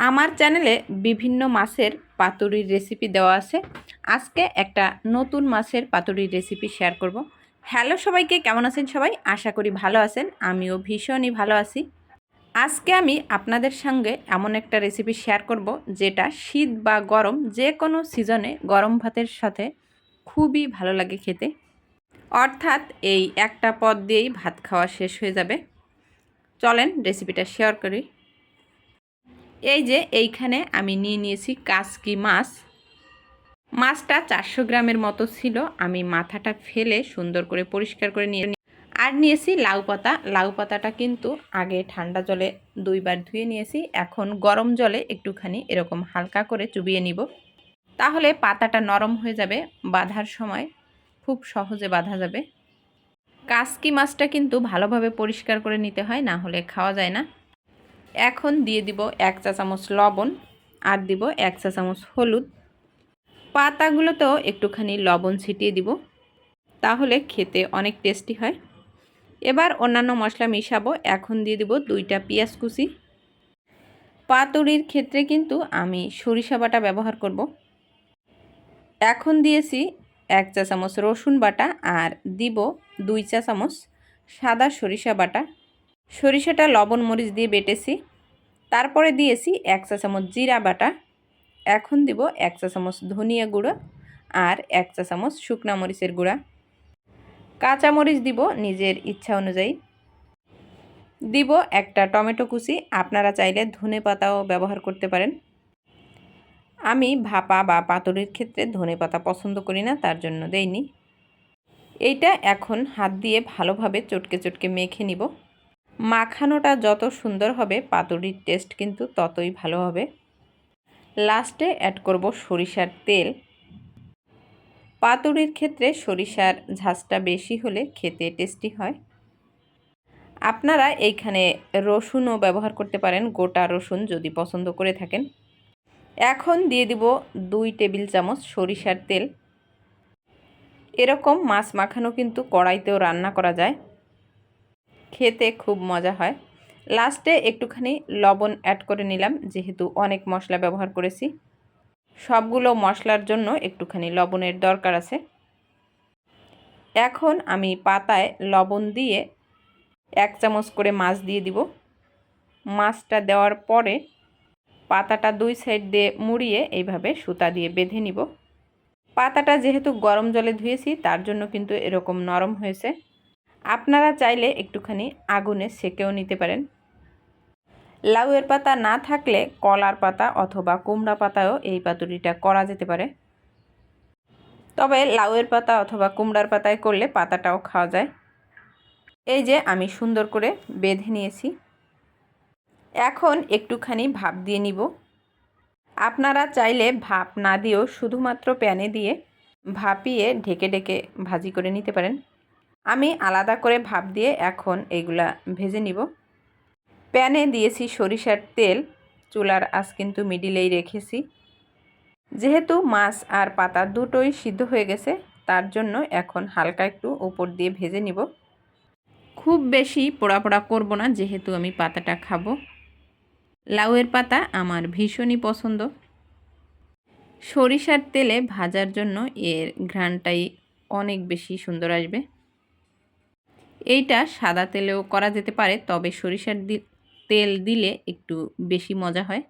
আমার চ্যানেলে বিভিন্ন মাছের পাতুরির রেসিপি দেওয়া আছে। আজকে একটা নতুন মাছের পাতুরির রেসিপি শেয়ার করব। হ্যালো সবাইকে, কেমন আছেন সবাই? আশা করি ভালো আছেন। আমিও ভীষণই ভালো আছি। আজকে আমি আপনাদের সঙ্গে এমন একটা রেসিপি শেয়ার করব, যেটা শীত বা গরম যে কোনো সিজনে গরম ভাতের সাথে খুবই ভালো লাগে খেতে। অর্থাৎ এই একটা পদ দিয়েই ভাত খাওয়া শেষ হয়ে যাবে। চলেন রেসিপিটা শেয়ার করি। এই যে এইখানে আমি নিয়ে নিয়েছি কাসকি মাছ। মাছটা চারশো গ্রামের মতো ছিল। আমি মাথাটা ফেলে সুন্দর করে পরিষ্কার করে নিয়ে আর নিয়েছি লাউ পাতা। লাউ পাতাটা কিন্তু আগে ঠান্ডা জলে দুইবার ধুয়ে নিয়েছি। এখন গরম জলে একটুখানি এরকম হালকা করে চুবিয়ে নিব। তাহলে পাতাটা নরম হয়ে যাবে, বাঁধার সময় খুব সহজে বাঁধা যাবে। কাসকি মাছটা কিন্তু ভালোভাবে পরিষ্কার করে নিতে হয়, না হলে খাওয়া যায় না। এখন দিয়ে দিব এক চা চামচ লবণ আর দিব এক চা চামচ হলুদ। পাতাগুলোতেও একটুখানি লবণ ছিটিয়ে দিব, তাহলে খেতে অনেক টেস্টি হয়। এবার অন্যান্য মশলা মিশাবো, এখন দিয়ে দিব দুইটা পেঁয়াজ কুচি। পাতুরির ক্ষেত্রে কিন্তু আমি সরিষা বাটা ব্যবহার করব। এখন দিয়েছি এক চা চামচ রসুন বাটা আর দিব দুই চা চামচ সাদা সরিষা বাটা। সরিষাটা, লবণ, মরিচ দিয়ে বেটেছি। তারপরে দিয়েছি এক চা চামচ জিরা বাটা। এখন দিব এক চা চামচ ধনিয়া গুঁড়ো আর এক চা চামচ শুকনা মরিচের গুঁড়া। কাঁচা মরিচ দিব নিজের ইচ্ছা অনুযায়ী। দিব একটা টমেটো কুচি, আপনারা চাইলে ধনে পাতাও ব্যবহার করতে পারেন। আমি ভাপা বা পাতুরির ক্ষেত্রে ধনে পাতা পছন্দ করি না, তার জন্য দেইনি। এইটা এখন হাত দিয়ে ভালোভাবে চটকে চটকে মেখে নিব। মাখানোটা যত সুন্দর হবে, পাতুরির টেস্ট কিন্তু ততই ভালো হবে। লাস্টে অ্যাড করব সরিষার তেল। পাতুরির ক্ষেত্রে সরিষার ঝাঁজটা বেশি হলে খেতে টেস্টি হয়। আপনারা এইখানে রসুনও ব্যবহার করতে পারেন, গোটা রসুন যদি পছন্দ করে থাকেন। এখন দিয়ে দিব দুই টেবিল চামচ সরিষার তেল। এরকম মাছ মাখানো কিন্তু কড়াইতেও রান্না করা যায়। খেতে খুব মজা হয়। লাস্টে একটুখানি লবণ অ্যাড করে নিলাম, যেহেতু অনেক মশলা ব্যবহার করেছি। সবগুলো মশলার জন্য একটুখানি লবণের দরকার আছে। এখন আমি পাতায় লবণ দিয়ে এক চামচ করে মাছ দিয়ে দিব। মাছটা দেওয়ার পরে পাতাটা দুই সাইড দিয়ে মুড়িয়ে এইভাবে সুতা দিয়ে বেঁধে নিব। পাতাটা যেহেতু গরম জলে ধুয়েছি, তার জন্য কিন্তু এরকম নরম হয়েছে। আপনারা চাইলে একটুখানি আগুনে সেকেও নিতে পারেন। লাউয়ের পাতা না থাকলে কলার পাতা অথবা কুমড়া পাতাও এই পাতুরিটা করা যেতে পারে। তবে লাউয়ের পাতা অথবা কুমড়ার পাতায় করলে পাতাটাও খাওয়া যায়। এই যে আমি সুন্দর করে বেঁধে নিয়েছি। এখন একটুখানি ভাপ দিয়ে নিব। আপনারা চাইলে ভাপ না দিয়েও শুধুমাত্র প্যানে দিয়ে ভাপিয়ে ঢেকে ঢেকে ভাজি করে নিতে পারেন। আমি আলাদা করে ভাপ দিয়ে এখন এগুলা ভেজে নিব। প্যানে দিয়েছি সরিষার তেল, চুলার আঁচ কিন্তু মিডিলেই রেখেছি। যেহেতু মাছ আর পাতা দুটোই সিদ্ধ হয়ে গেছে, তার জন্য এখন হালকা একটু উপর দিয়ে ভেজে নিব। খুব বেশি পোড়া পোড়া করব না, যেহেতু আমি পাতাটা খাব। লাউয়ের পাতা আমার ভীষণই পছন্দ। সরিষার তেলে ভাজার জন্য এর ঘ্রাণটাই অনেক বেশি সুন্দর আসবে। এইটা সাদা তেলেও করা যেতে পারে, তবে সরিষার তেল দিলে একটু বেশি মজা হয়।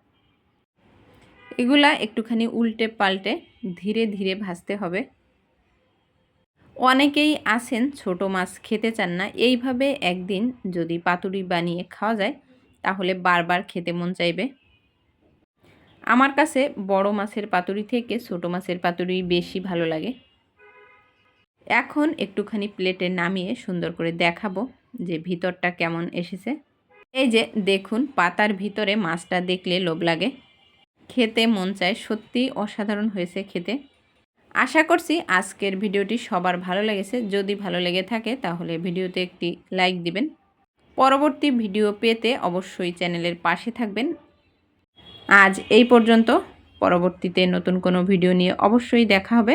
এগুলা একটুখানি উল্টে পাল্টে ধীরে ধীরে ভাজতে হবে। অনেকেই আছেন ছোট মাছ খেতে চান না, এইভাবে একদিন যদি পাতুরি বানিয়ে খাওয়া যায়, তাহলে বারবার খেতে মন চাইবে। আমার কাছে বড় মাছের পাতুরি থেকে ছোট মাছের পাতুরি বেশি ভালো লাগে। এখন একটুখানি প্লেটে নামিয়ে সুন্দর করে দেখাবো যে ভিতরটা কেমন এসেছে। এই যে দেখুন, পাতার ভিতরে মাছটা দেখলে লোভ লাগে। খেতে মন চায় সত্যি অসাধারণ হয়েছে খেতে। আশা করছি আজকের ভিডিওটি সবার ভালো লেগেছে। যদি ভালো লেগে থাকে তাহলে ভিডিওতে একটি লাইক দিবেন। পরবর্তী ভিডিও পেতে অবশ্যই চ্যানেলের পাশে থাকবেন। আজ এই পর্যন্ত। পরবর্তীতে নতুন কোনো ভিডিও নিয়ে অবশ্যই দেখা হবে।